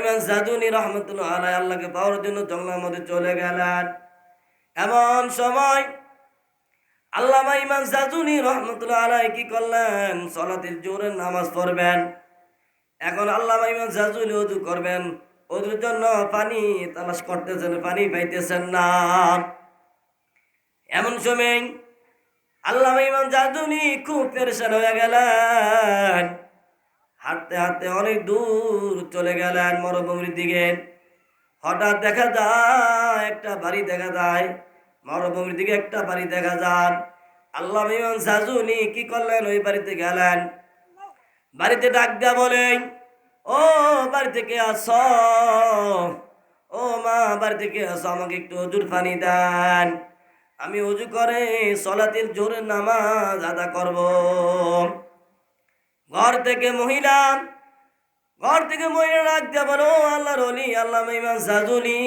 ইমান জাদুনি রহমতুল্লাহ আলাই আল্লাহকে পাওয়ার জন্য জঙ্গলের মধ্যে চলে গেলেন। এমন সময় আল্লামা ইমান জাদুনি রহমতুল্লাহ আলাই কি করলেন? সলাতের জোরের নামাজ পড়বেন। এখন আল্লামা ইমান জাজুলি অজু করবেন। অজুর জন্য পানি তালাশ করতেছেন, পানি পাইতেছেন না। এমন সময় আল্লামা ইমান জাদুনি খুব পেরেশান হয়ে গেলেন। হাঁটতে হাঁটতে অনেক দূর চলে গেলেন মরুভূমির দিকে। হঠাৎ দেখা যায় একটা বাড়ি দেখা যায়। মরুভূমির দিকে একটা বাড়ি দেখা যান আল্লাহ ইমান সাজুনি কি করলেন? ওই বাড়িতে গেলেন। বাড়িতে ডাক দেয়া বলেন, ও বাড়ি থেকে আস ও মা বাড়ি থেকে আস আমাকে একটু অজুর পানি দেন। আমি অজু করে সলাতির জোরে নামাজ আদা করব। ঘর থেকে মহিলা, ঘর থেকে মহিলা ডাক দেয়া বলো, আল্লাহর অলি আল্লাহ ইমান সাজুনি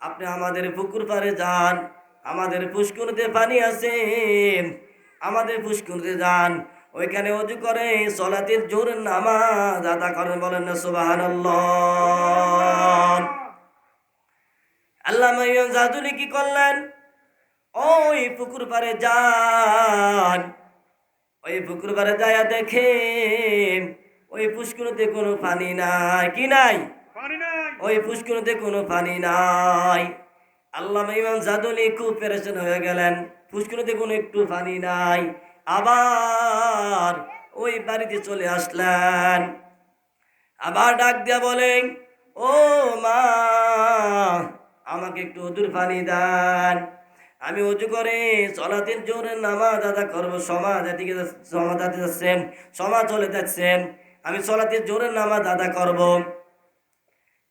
আপনি আমাদের পুকুর পাড়ে যান, আমাদের পুষ্কুরতে পানি আছে, আমাদের পুষ্কুরতে যান। ওইখানে অজু করে, সলাতের জোর নামাজ আদা করেন, বলেন না সুবাহান আল্লাহ জাদুনি কি করলেন? ওই পুকুর পাড়ে যান। ওই পুকুর যায় দেখে ওই পুষ্কুরতে কোনো পানি নাই। কি নাই? ওই পুষ্করতে কোনো পানি নাই। আল্লাহ ইমাম জাদুলি খুব পেরেশান হয়ে গেলেন। পুষ্করতে কোনো একটু পানি নাই। আবার ওই বাড়িতে চলে আসলেন। আবার ডাক দিয়া বলেন ও মা আমাকে একটু অদূর পানি দেন। আমি উজু করে চলাতের জোরে নামাজ আদা করব, সমাজ এদিকে সমাজ আদা যাচ্ছেন, সমাজ চলে যাচ্ছেন। আমি চলাতের জোরে নামাজ আদা করব।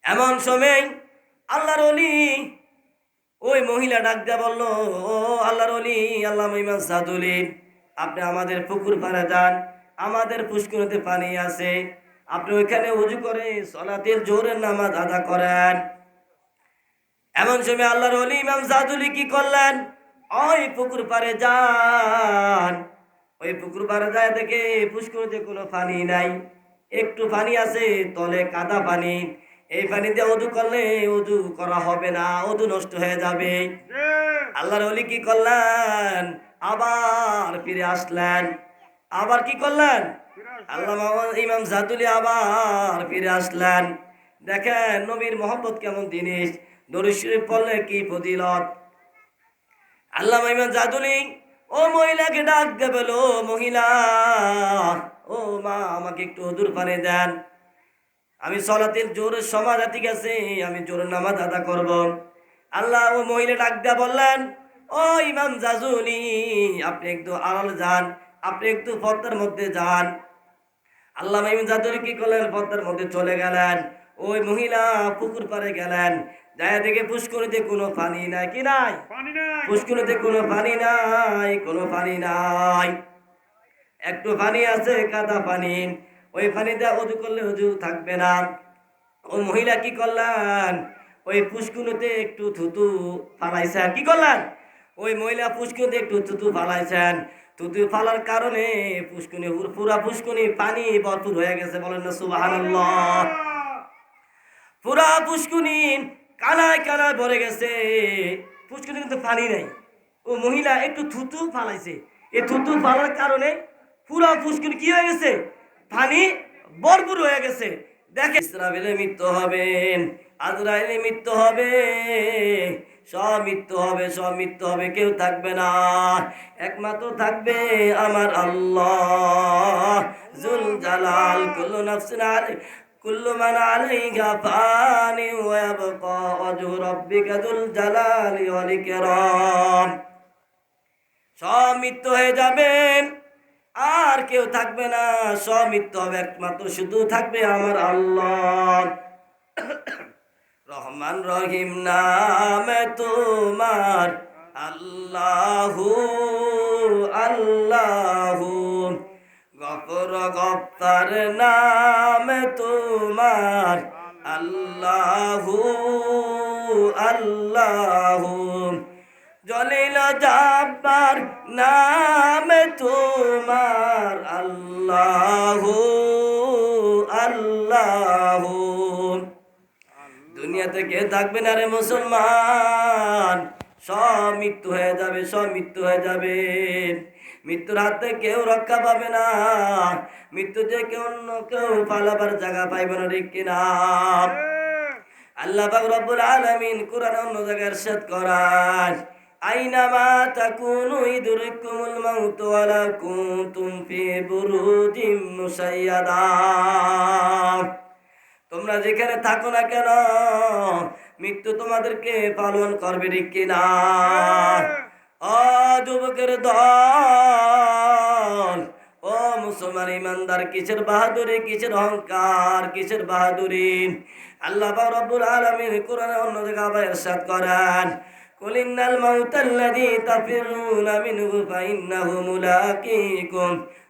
এমন সময় আল্লাহর অলি ওই মহিলা ডাক দেয়া বলল, ও আল্লাহর অলি আল্লাহ ইমান সাদুলি, আপনি আমাদের পুকুর পাড়ে যান, আমাদের পুষ্করতে পানি আছে। আপনি ওইখানে উজু করে সলাতের জোরের নামাজ আদা করেন। এমন সময় আল্লাহর অলি ইমাম জাদুলি কি করলেন? ওই পুকুর পাড়ে যান। ওই পুকুর পাড়ে যায় দেখে পুষ্করতে কোনো পানি নাই। একটু পানি আছে, তলে কাদা পানি। এই পানি দিয়ে অজু করলে অজু করা হবে না অজু নষ্ট হয়ে যাবে। আল্লাহর অলি কি করলেন? আবার ফিরে আসলেন। আবার কি করলেন? আল্লাহ ইমাম জাদুলি আবার ফিরে আসলেন। দেখেন নবীর মোহাম্মদ কেমন জিনিস। দরুদ শরীফ পড়লে কি ফজিলত? আল্লাহ ইমাম জাদুলি ও মহিলাকে ডাক দেবে ও মহিলা, ও মা, আমাকে একটু পানি দেন। আমি সলাতের জোরের সমাজ ঠিক আছে আমি জোরের নামাজ আদা করব। আল্লাহ ও মহিলা ডাক দেয়া বললেন, ও ইমাম জাজুনি আপনি একটু আড়াল যান, আপনি একটু পদ্মার মধ্যে যান। আল্লাহ ইমাম জাজুনি কি করলেন? পদ্মার মধ্যে চলে গেলেন। ওই মহিলা পুকুর পাড়ে গেলেন। দেখে পুষ্করিতে কোনো পানি নাই কি নাই? পুষ্করিতে কোনো পানি নাই কোনো পানি নাই। একটু পানি আছে কাদা পানি। ওই পানিতে অজু করলে অজু থাকবে না। ওই মহিলা কি করলেন? ওই পুষ্কুনিতে একটু থুতু ফালাইছেন। কি করলেন? ওই মহিলা পুষ্কুনিতে একটু থুতু ফালাইছেন। থুতু ফালার কারণে পুষ্কুনি পুরা পুষ্কুনি পানি ভরপুর হয়ে গেছে বলেন না সুবহানাল্লাহ। পুরা পুষ্কুনি কানায় কানায় ভরে গেছে। পুষ্কুনি কিন্তু পানি নাই। ও মহিলা একটু থুতু ফালাইছে। এই থুতু ফালার কারণে পুরো পুষ্কুনি কি হয়ে গেছে? পানি ভরপুর হয়ে গেছে। দেখে ইসরাফিলে মৃত্যু হবে, আজরাইলে মৃত্যু হবে, সব মৃত্যু হবে, সব মৃত্যু হবে, কেউ থাকবে না। একমাত্র থাকবে আমার আল্লাহ। জুল জালাল কুল্লু নাফসিন কুল্লু মান আলাইহা ফানি ওয়া ইয়াবকা ওয়াজহু রাব্বিকা যুল জালালি ওয়াল সব হয়ে যাবেন, আর কেউ থাকবে না। সব মৃত্যু হবে একমাত্র, শুধু থাকবে আমার আল্লাহ। রহমান রহিম নামে তোমার আল্লাহু আল্লাহু। গফর গপ্তার নামে তোমার। আল্লাহু আল্লাহু। জলিল জাব্বার নামে তোমার। আল্লাহু, আল্লাহ। দুনিয়াতে কে থাকবে না রে মুসলমান? সব মৃত্যু হয়ে যাবে সব মৃত্যু হয়ে যাবে। মৃত্যুর হাতে কেউ রক্ষা পাবে না। মৃত্যু কেউ অন্য কেউ পালাবার জায়গা পাইবে না, ঠিক কিনা? আল্লাহ পাক রব্বুল আলামিন কোরআন অন্য জায়গায় ইরশাদ করান তোমরা যেখানে থাকো না কেন, মৃত্যু তোমাদেরকে পালন করবে, ঠিক কিনা? যুবকের দল ও মুসলমান ইমানদার কিসের বাহাদুরি কিসের অহংকার কিসের বাহাদুরি আল্লাহ পাক রব্বুল আলামিন কোরআনে অন্য জায়গায় আবার ইরশাদ করেন قل إن الموت الذي تفرون منه فإنه ملاقيكم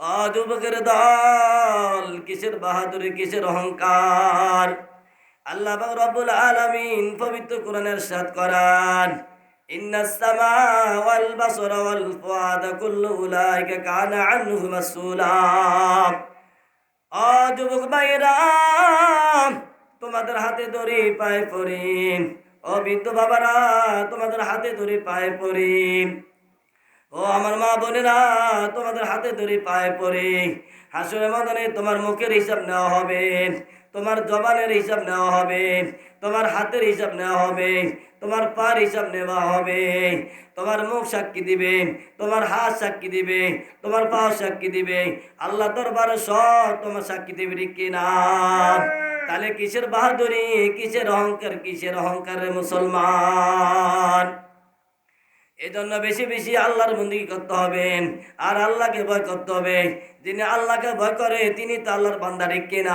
ও যুবকের দল কিসের বাহাদুরি, কিসের অহংকার? আল্লাহ রব্বুল আলামিন পবিত্র কোরআনের সাথ করান। তোমাদের হাতে ধরে পায়ে পড়ি ও বৃদ্ধ বাবারা, তোমাদের হাতে ধরে পায়ে পড়ি ও আমার মা বোনেরা, তোমাদের হাতে ধরে পায়ে পড়ি। হাসুরের মদনে তোমার মুখের হিসাব নেওয়া হবে, তোমার জবানের হিসাব নেওয়া হবে, তোমার হাতের হিসাব নেওয়া হবে, তোমার পার হিসাব নেওয়া হবে, তোমার মুখ সাক্ষী দিবে, তোমার হাত সাক্ষী দিবে, তোমার পা সাক্ষী দিবে। আল্লাহ দরবার সব তোমার সাক্ষী দিবে কিনা তাহলে কিসের বাহাদুরি, কিসের অহংকার কিসের অহংকার মুসলমান? এই জন্য বেশি বেশি আল্লাহর বন্দি করতে হবে। আর আল্লাহকে ভয় করতে হবে। যিনি আল্লাহকে ভয় করে, তিনি তো আল্লাহর বান্দা ঠিক কিনা।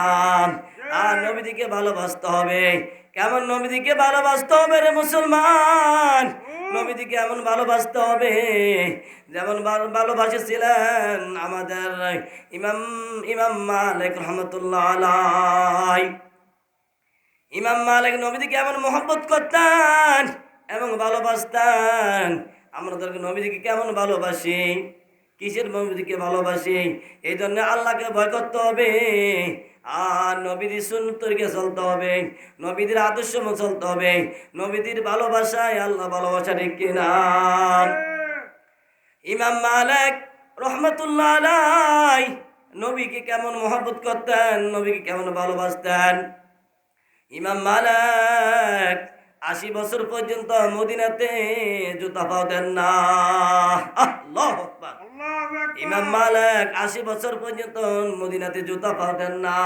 আর নবীদিকে ভালোবাসতে হবে। কেমন নবীদিকে ভালোবাসতে হবে রে মুসলমান? নবীদিকে এমন ভালোবাসতে হবে, যেমন ভালো- ভালোবাসেছিলেন আমাদের ইমাম ইমাম মালিক রহমতুল্লাহ আলাই ইমাম মালিক নবীদিকে এমন মহব্বত করতেন এবং ভালোবাসতেন। আমাদেরকে নবীদিকে কেমন ভালোবাসি? কিসের নবীদিকে ভালোবাসি? এই জন্য আল্লাহকে ভয় করতে হবে। আর নবীদের সুন্দরকে চলতে হবে। নবীদের আদর্শ চলতে হবে। নবীদের ভালোবাসায় আল্লাহ ভালোবাসা ঠিক কিনা? ইমাম মালিক রহমতুল্লাহ আলাই নবীকে কেমন মহব্বত করতেন? নবীকে কেমন ভালোবাসতেন? ইমাম মালিক আশি বছর পর্যন্ত মদিনাতে জুতা পাও দেন না। ইমাম মালিক আশি বছর পর্যন্ত মদিনাতে জুতা পাও দেন না।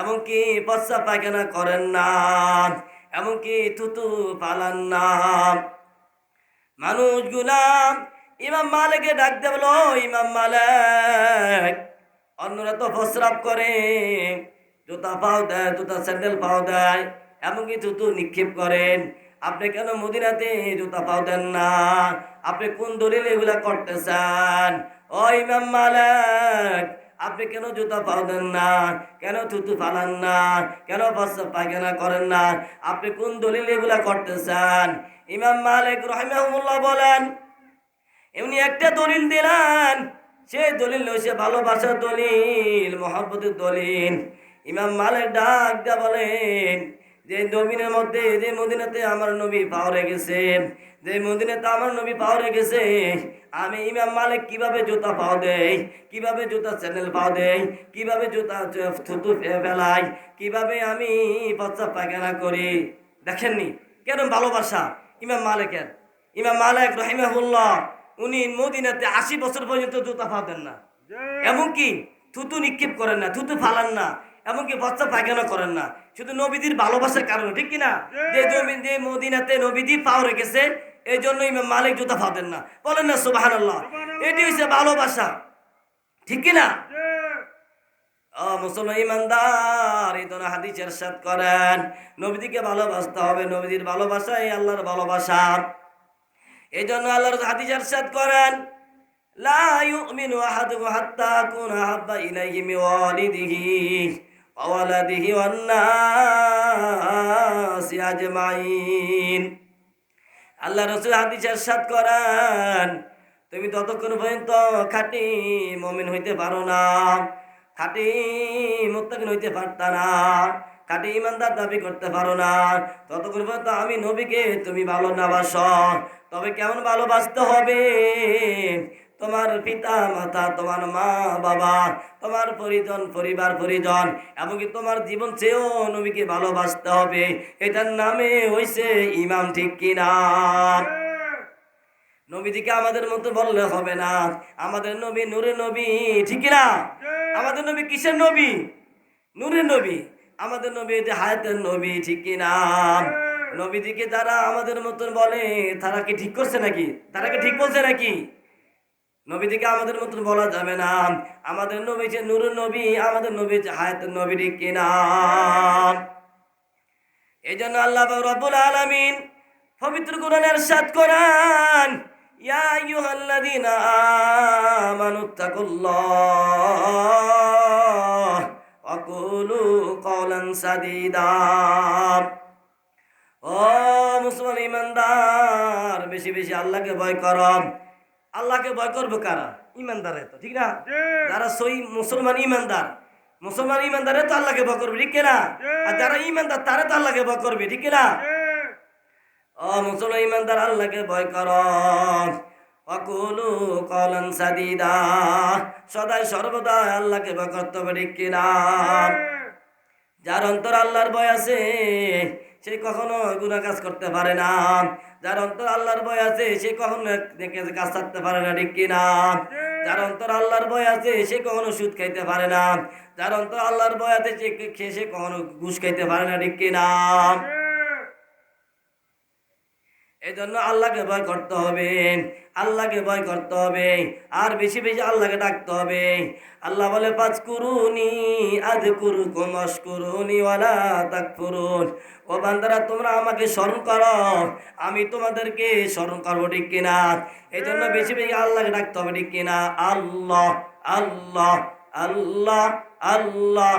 এমনকি পশ্চা পায়খানা করেন না। এমনকি থুতু পালান না। মানুষগুলা ইমাম মালিকে ডাকতে বলো ইমাম মালিক অন্যরা তো প্রস্রাব করে। জুতা পাও দেয় জুতা স্যান্ডেল পাও দেয়। এমনকি জুতো নিক্ষেপ করেন। আপনি কেন মদিনাতে জুতা পাও দেন না? আপনি কোন দলিল এগুলা করতে চান? ও ইমাম মালিক, আপনি কেন জুতা পাও দেন না? কেন থুতু ফালান না? কেন প্রস্রাব পায়খানা করেন না? আপনি কোন দলিল এগুলা করতে চান? ইমাম মালিক রহিমাহুল্লাহ বলেন, এমনি একটা দলিল দিলেন। সেই দলিল হচ্ছে ভালোবাসার দলিল, মহাব্বতের দলিল। ইমাম মালিক ডাক দিয়া বলেন যে নবীনের মধ্যে যে মদিনাতে আমার নবী পাওয়ারে গেছে যে মদিনাতে আমার নবী পাওয়ারে গেছে আমি ইমাম মালিক কীভাবে জুতা পাও দেই কীভাবে জুতা চ্যানেল পাও দেই কীভাবে জুতা থুতু ফেলাই কীভাবে আমি পচ্চা পায়খানা করি দেখেননি? কেন ভালোবাসা ইমাম মালিকের। ইমাম মালিক রহিমাহুল্লাহ উনি মদিনাতে আশি বছর পর্যন্ত জুতা পাতেন না। এমনকি থুতু নিক্ষেপ করেন না থুতু ফালান না এমনকি বাচ্চা পায়খানা করেন না। শুধু নবীদের ভালোবাসার কারণে ঠিক কিনা? যে জমি যে মদিনাতে নবীদি পাও রেখেছে এই জন্য ইমাম মালিক জুতা ফাতেন না। বলেন না সুবাহান এটি হচ্ছে ভালোবাসা। ঠিক কিনা? মুসলমান ইমানদার এই করেন। নবীদিকে ভালোবাসতে হবে নবীদের ভালোবাসাই আল্লাহর ভালোবাসা। এই জন্য আল্লাহর করেন লা ইউমিনু আহাদুকুম হাত্তা আকুনা হাব্বা ইলাইহি ওয়ান নাসি আজমাইন আল্লাহ রসুল হাদিসের সাথ করেন, তুমি ততক্ষণ পর্যন্ত খাঁটি মমিন হইতে পারো না, খাঁটি মুত্তাকিন হইতে পারতা না, খাঁটি ইমানদার দাবি করতে পারো না, ততক্ষণ পর্যন্ত আমি নবীকে তুমি ভালো না বাসো, তবে কেমন ভালোবাসতে হবে? তোমার পিতা মাতা, তোমার মা বাবা, তোমার পরিজন, পরিবার, পরিজন, এমনকি তোমার জীবন চেয়েও নবীকে ভালোবাসতে হবে। এটার নামে হইছে ইমাম, ঠিক কিনা? নবীদিকে আমাদের মতো বললে হবে না। আমাদের নবী নূরে নবী, ঠিক কিনা? আমাদের নবী কিসের নবী? নূরে নবী। আমাদের নবী যে হায়াতের নবী, ঠিক কিনা? নবীদিকে যারা আমাদের মতন বলে, তারা কি ঠিক করছে নাকি? তারা কি ঠিক বলছে নাকি? নবীদিকে আমাদের মতন বলা যাবে না। আমাদের নবী যে নূর নবী, আমাদের নবী যে হায়াতের নবী ঠিক কিনা? এই জন্য আল্লাহ রব্বুল আলামিন পবিত্র কোরআনের সাত কোরআন মুসলমান ইমানদার, বেশি বেশি আল্লাহকে ভয় কর। আল্লাহকে ভয় করব কারা? ইমানদার তো ঠিক না? যারা সই মুসলমান ইমানদার মুসলমান ইমানদারে তো আল্লাহকে ভয় করবে ঠিক না? আর যারা ইমানদার তারা তো আল্লাহকে ভয় করবে ঠিক না? ও মুসলমান ইমানদার আল্লাহকে ভয় কর। অকুলু কলন সাদিদা সদাই সর্বদা আল্লাহকে ভয় করতে হবে ঠিক কিনা? যার অন্তর আল্লাহর ভয় আছে সে কখনো গুণা কাজ করতে পারে না। যার অন্তর আল্লাহর ভয় আছে, সে কখনো কাজ ছাড়তে পারে না, ঠিক কিনা? যার অন্তর আল্লাহর ভয় আছে, সে কখনো সুদ খাইতে পারে না। যার অন্তর আল্লাহর ভয় আছে, সে- সে কখনো ঘুষ খাইতে পারে না, ঠিক কিনা? এই জন্য আল্লাহকে ভয় করতে হবে। আল্লাহকে ভয় করতে হবে। আর বেশি বেশি আল্লাহকে ডাকতে হবে। আল্লাহ বলে পাঁচ করুনি আজ করু কমস করুনি ওয়ালা তাক করুন ও বান্দারা, তোমরা আমাকে স্মরণ করো। আমি তোমাদেরকে স্মরণ করব, ঠিক কিনা? এই জন্য বেশি বেশি আল্লাহকে ডাকতে হবে, ঠিক কিনা? আল্লাহ আল্লাহ আল্লাহ আল্লাহ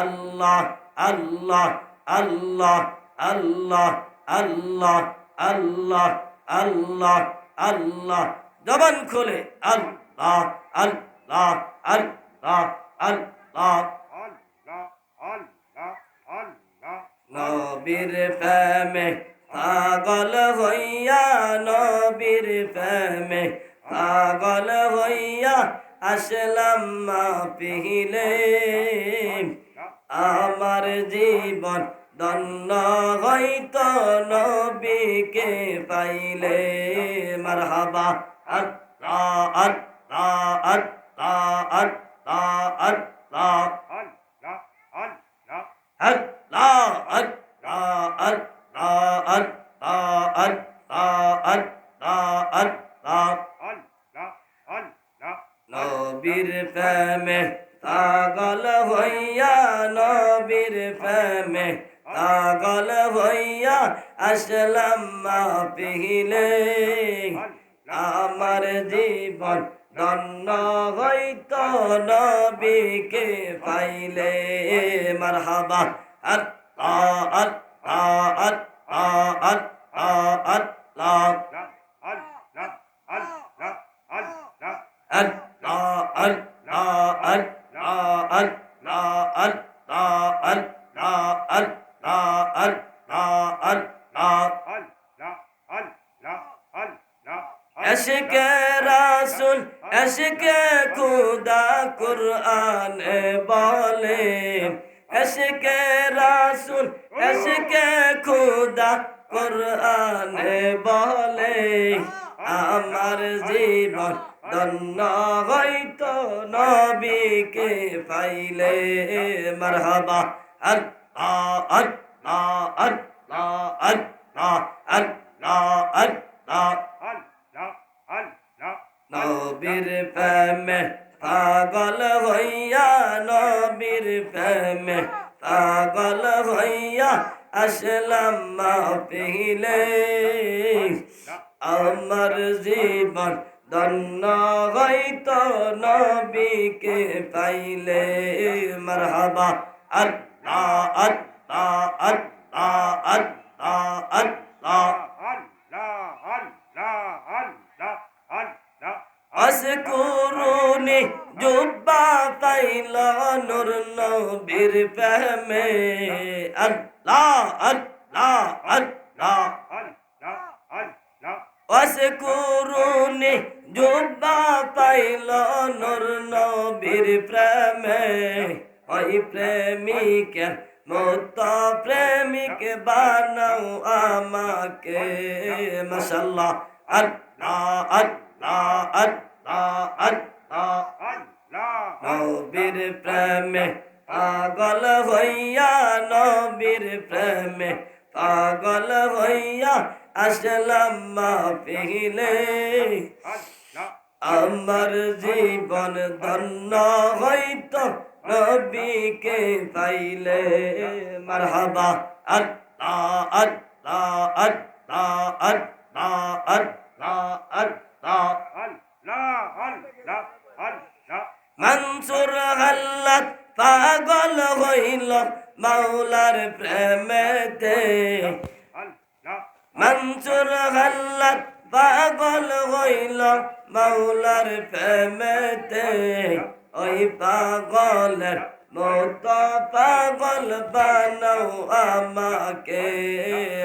আল্লাহ আল্লাহ আল্লাহ আল্লাহ আল্লাহ। আল্লাহ আল্লাহ আল্লাহ। জবান খোলে, আল্লাহ আল্লাহ আল্লাহ আল্লাহ। নবীর প্রেমে পাগল হইয়া, নবীর প্রেমে পাগল হইয়া আসলাম মা পিহিলে আমার জীবন দন্ন হইত নবীকে পাইলে মারহাবা আল্লাহ আল্লাহ আল্লাহ। পিহিলে আমার জীবন দন্ন হইত নবীকে পাইলে মারহাবা আল্লাহ আল্লাহ আল্লাহ আল্লাহ আল্লাহ আল্লাহ আল্লাহ আল্লাহ عشق خدا قرآن بولے عشق رسول عشق خدا قرآن বলে আমার জীবন ধন্য হইত নবীকে পাইলে মারহাবা আর আ আর আ আর আ আর আ আর আ আর আ নবীর প্রেমে পাগল হইয়া নবীর প্রেমে পাগল হইয়া আসলাম মাহফিলে। আমার জীবন ধন্য হইত নবীকে পাইলে। মারহাবা, আল্লাহ আল্লাহ আল্লাহ আল্লাহ আল্লাহ। আসকুরুনি জুব্বা পাইল নূর নবীর প্রেমে। আল্লাহ আল্লাহ আল্লাহ আসকুরুনি জুব্বা পাইল নূর নবীর প্রেমে। ওই প্রেমিকে মত প্রেমিক বানাও আমাকে। মাশাল্লাহ আল্লাহ আল্লাহ আল্লাহ। নবীর প্রেমে পাগল হইয়া নবীর প্রেমে পাগল হইয়া আসলাম মাহফিলে। আমার জীবন ধন্য হইত নবীকে পাইলে। মারহাবা আল্লাহ আল্লাহ আল্লাহ আল্লাহ আল্লাহ আল্লাহ। মনসুর হাল্লাত পাগল হইল মাওলার প্রেমেতে। মনসুর হাল্লাত পাগল হইল মাওলার প্রেমেতে। ওই পাগলের মত পাগল বানাও আমাকে।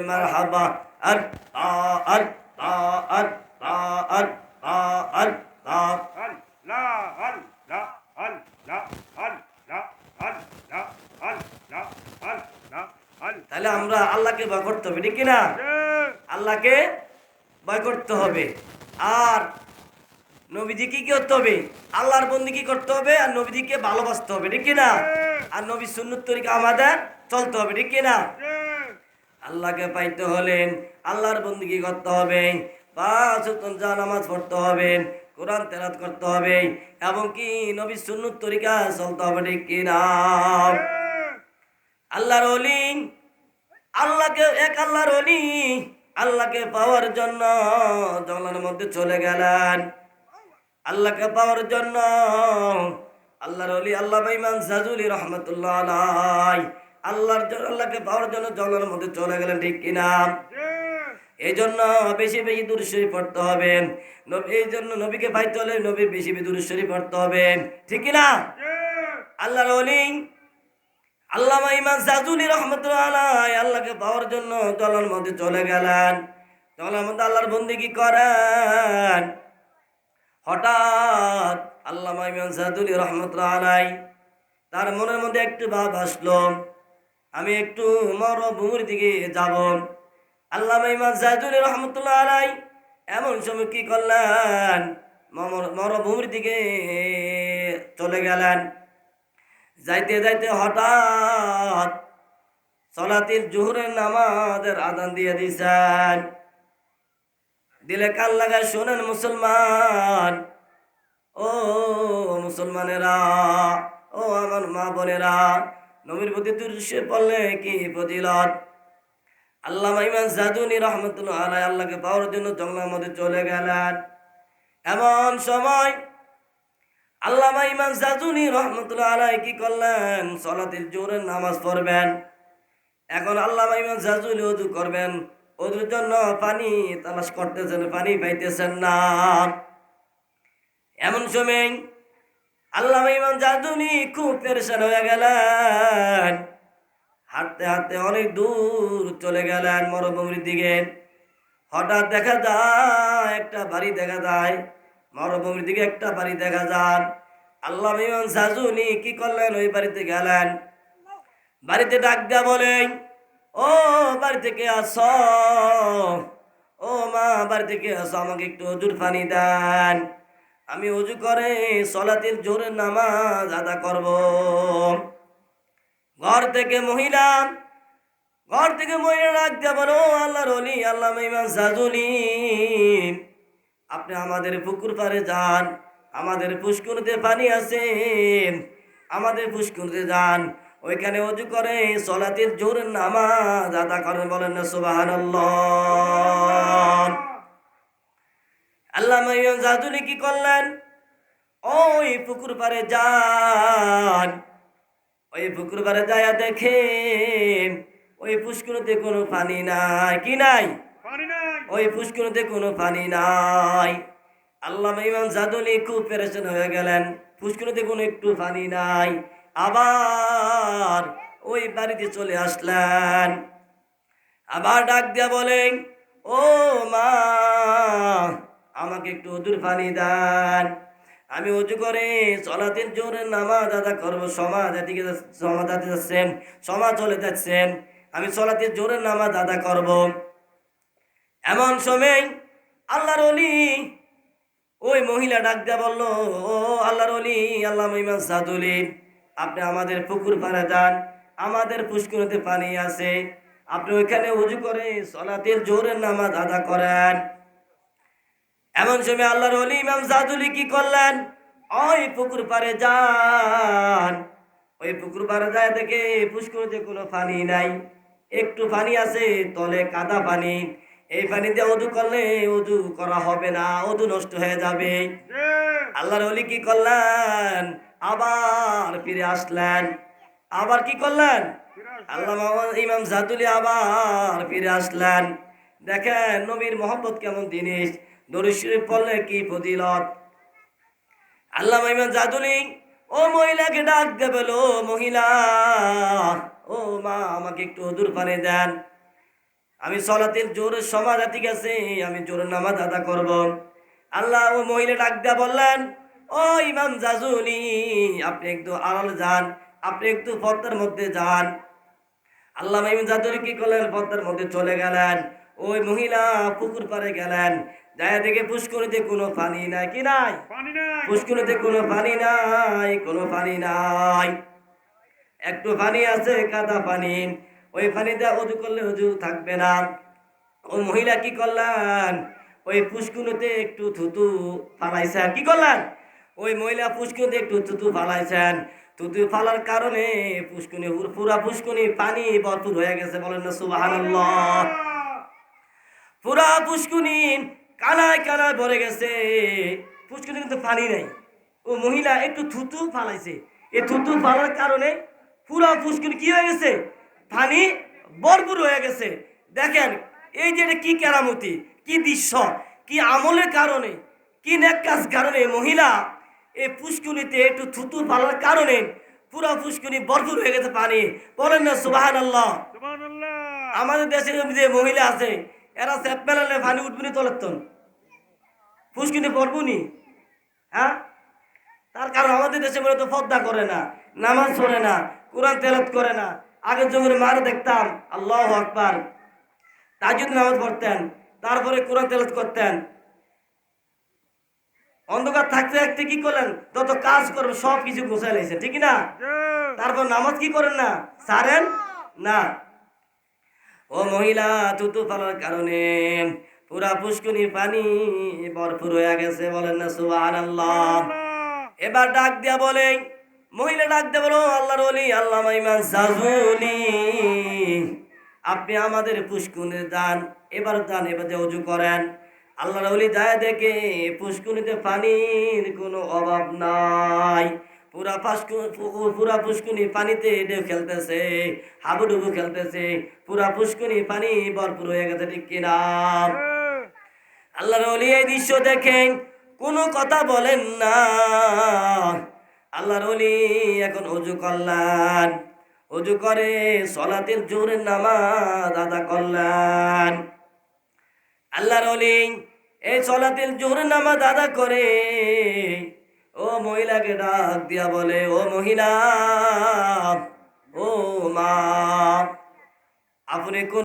মারহাবা, আল্লাহ আল্লাহ আল্লাহ আল্লাহ আল্লাহ তাহলে আমরা আল্লাহকে ভয় করতে হবে, ঠিক কিনা? আল্লাহকে ভয় করতে হবে। আর নবীজি কি করতে হবে? আল্লাহর বন্দি কি করতে হবে? আর নবীজিকে ভালোবাসতে হবে, ঠিক কিনা? আর নবী সুন্নত তরিকা আমাদের চলতে হবে, ঠিক কিনা? আল্লাহকে পাইতে হলেন আল্লাহর বন্দিগি করতে হবে? পাঁচ নামাজ পড়তে হবে, কোরআন তেলাত করতে হবে, এবং কি নবী সুন্নত তরিকা চলতে হবে, ঠিক কিনা? আল্লাহর অলি আল্লাহকে এক আল্লাহর অলি আল্লাহকে পাওয়ার জন্য জঙ্গলের মধ্যে চলে গেলেন। আল্লাহকে পাওয়ার জন্য আল্লাহর অলি আল্লাহ ইমান সাজুলি রহমতুল্লাহ আলাই আল্লাহর জন্য আল্লাহকে পাওয়ার জন্য জঙ্গলের মধ্যে চলে গেলেন, ঠিক কিনা এই জন্য বেশি বেশি দূর শরীফ পড়তে হবে। এই জন্য নবীকে পাইতে হলে নবী বেশি বেশি দূর শরীফ পড়তে হবে। ঠিক কিনা আল্লাহর অলি আল্লামা ইমান সাজুলি রহমতুল্লাহ আল্লাহকে পাওয়ার জন্য জলের মধ্যে চলে গেলেন। জলের মধ্যে আল্লাহর বন্দি কি করেন? হঠাৎ আল্লামা ইমান সাজুলি রহমতুল্লাহ তার মনের মধ্যে একটু ভাব আসলো, আমি একটু মরভূমির দিকে যাব। আল্লামা ইমান সাজুলি রহমতুল্লাহ আলাই এমন সময় কি করলেন? মর- মরভূমির দিকে চলে গেলেন। যাইতে যাইতে হঠাৎ সলাতির জোহরের নামাজের আদান দিয়ে দিছেন। দিলে কান লাগায় শোনেন মুসলমান, ও মুসলমানেরা, ও আমার মা বোনেরা, নবীর প্রতি দুর্শে পড়লে কি ফজিলত আল্লাহ ইমান জাদুনি রহমতুল্লাহ আলাই আল্লাহকে পাওয়ার জন্য জঙ্গলের মধ্যে চলে গেলেন। এমন সময় আল্লামা ইমাম জাজুনি রহমতুল্লাহ আলাই কি করলেন? সলাতের জোরের নামাজ পড়বেন। এখন আল্লামা ইমাম জাজুলি অজু করবেন। অজুর জন্য পানি তালাশ করতেছেন, পানি পাইতেছেন না। এমন সময় আল্লামা ইমাম জাজুনি খুব পেরেশান হয়ে গেলেন। হাঁটতে হাঁটতে অনেক দূর চলে গেলেন মরুভূমির দিকে। হঠাৎ দেখা যায়, একটা বাড়ি দেখা যায়। মরুভূমির দিকে একটা বাড়ি দেখা যান। আল্লাহ সাজুনি, কি করলেন? ওই বাড়িতে গেলেন। বাড়িতে ডাক দেয়া বলে ও বাড়ি থেকে আস ও মা বাড়ি থেকে আস আমাকে একটু অজুর পানি দেন। আমি অজু করে সলাতের জোরের নামাজ আদা করব। ঘর থেকে মহিলা, ঘর থেকে মহিলা ডাক বলো আল্লাহর অলি আল্লাহ ইমান সাজুলি আপনি আমাদের পুকুর পাড়ে যান, আমাদের পুষ্করতে পানি আছে, আমাদের পুষ্কুনিতে যান। ওইখানে অজু করে, সলাতের জোর নামাজ আদা করেন, বলেন না সুবাহান আল্লাহ জাদুলি কি করলেন? ওই পুকুর পারে যান। ওই পুকুর পারে যায় দেখে ওই পুষ্করতে কোনো পানি নাই, কি নাই? ওই পুষ্করতে কোনো পানি নাই। আল্লাহ ইমাম জাদুলি খুব পেরেশান হয়ে গেলেন। পুষ্করতে কোনো একটু পানি নাই। আবার ওই বাড়িতে চলে আসলেন। আবার ডাক দিয়া বলেন ও মা, আমাকে একটু অদূর পানি দেন। আমি উজু করে চলাতের জোরে নামাজ আদা করব। সমাজ এদিকে সমাজ যাচ্ছেন, সমাজ চলে যাচ্ছেন। আমি চলাতের জোরে নামাজ আদা করব। এমন সময় আল্লাহর অলি ওই মহিলা ডাক দিয়া বলল, ও আল্লাহর অলি আল্লাহ ইমান সাদুলি আপনি আমাদের পুকুর পাড়ে যান, আমাদের পুষ্করতে পানি আছে, আপনি ওইখানে উজু করে সলাতের জোরের নামাজ আদা করেন। এমন সময় আল্লাহর অলি ইমাম জাদুলি কি করলেন? ওই পুকুর পাড়ে যান। ওই পুকুর পাড়ে যায় দেখে পুষ্করতে কোনো পানি নাই, একটু পানি আছে, তলে কাদা পানি এই পানিতে উদু করলে উদু করা হবে না উদু নষ্ট হয়ে যাবে। আল্লাহর অলি কি করলেন? আবার ফিরে আসলেন। আবার কি করলেন? আল্লাহ ইমাম জাদুলি আবার ফিরে আসলেন। দেখেন নবীর মোহাম্মদ কেমন জিনিস। দরুদ শরীফ পড়লে কি ফজিলত? আল্লাহ ইমাম জাদুলি, ও মহিলাকে ডাক দেবে ও মহিলা। ও মা, আমাকে একটু দূর পানি দেন। আমি সলাতের জোরে সমাজ ঠিক আছে আমি জোরে নামাজ আদা করব। আল্লাহ ও মহিলা ডাক দেয়া বললেন ও ইমাম জাজুলি আপনি একটু আড়াল যান আপনি একটু পদ্মার মধ্যে যান। আল্লাহ ইমাম জাজুলি কি করলেন? পদ্মার মধ্যে চলে গেলেন। ওই মহিলা পুকুর পাড়ে গেলেন। যায় দেখে পুষ্করিতে কোনো পানি নাই কি নাই। পুষ্করিতে কোনো পানি নাই কোনো পানি নাই। একটু পানি আছে কাদা পানি। ওই পানিতে উজু করলে উজু থাকবে না। ওই মহিলা কি করলেন? ওই পুষ্কুনিতে একটু থুতু ফালাইছেন। কি করলেন? ওই মহিলা পুষ্কুনিতে একটু থুতু ফালাইছেন। থুতু ফালার কারণে পুষ্কুনি পুরা পুষ্কুনি পানি ভরপুর হয়ে গেছে বলেন না, সুবহানাল্লাহ। পুরা পুষ্কুনি কানায় কানায় ভরে গেছে। পুষ্কুনি কিন্তু পানি নাই। ও মহিলা একটু থুতু ফালাইছে। এই থুতু ফালার কারণে পুরা পুষ্কুনি কি হয়ে গেছে? পানি ভরপুর হয়ে গেছে। দেখেন এই যে কি কেরামতি কি দৃশ্য কি আমলের কারণে কি নেক কাজ কারণে মহিলা এই পুষ্কুনিতে একটু থুতু ফালার কারণে পুরো পুষ্কুনি ভরপুর হয়ে গেছে পানি। বলেন না সুবাহান আল্লাহ আমাদের দেশের যে মহিলা আছে এরা সেপ মেলালে পানি উঠবনি তলের তন ফুসকিনি পড়বনি হ্যাঁ? তার কারণ আমাদের দেশে বলে তো পদ্মা করে না নামাজ পড়ে না কোরআন তেলত করে না। আগের জমির মারে দেখতাম, আল্লাহ আকবার। তাজুদ নামাজ পড়তেন, তারপরে কোরআন তেলত করতেন। অন্ধকার থাকতে থাকতে কি করলেন? তত কাজ করবেন সব কিছু গোছাই লাইছেন ঠিক না? তারপর নামাজ কি করেন না? সারেন? না। ও মহিলা তুতু ফেলার কারণে পুরা পুষ্কুনি পানি ভরপুর হয়ে গেছে, বলেন না সুবাহ এবার ডাক দিয়া বলে মহিলা ডাক দিয়ে বলো, আল্লাহর অলি আল্লাহ ইমান সাজুলি আপনি আমাদের পুষ্কুনে দান, এবার দান, এবার অজু করেন। আল্লাহর অলি যায় দেখে পুষ্কুনিতে পানির কোনো অভাব নাই। পুরা পাশকু পুরা পুষ্কুনি পানিতে ঢেউ খেলতেছে হাবুডুবু খেলতেছে, পুরা পুষ্কুনি পানি ভরপুর হয়ে গেছে, ঠিক কিনা? আল্লাহর অলি এই দৃশ্য দেখেন, কোনো কথা বলেন না। আল্লাহর অলি এখন অজু করলেন। অজু করে সলাতের জোরের নামাজ আদা করলেন। আল্লাহর অলি এই সলাতের জোরের নামাজ আদা করে ও মহিলাকে ডাক দিয়া বলে, ও মহিলা, ও মা, আপনি কোন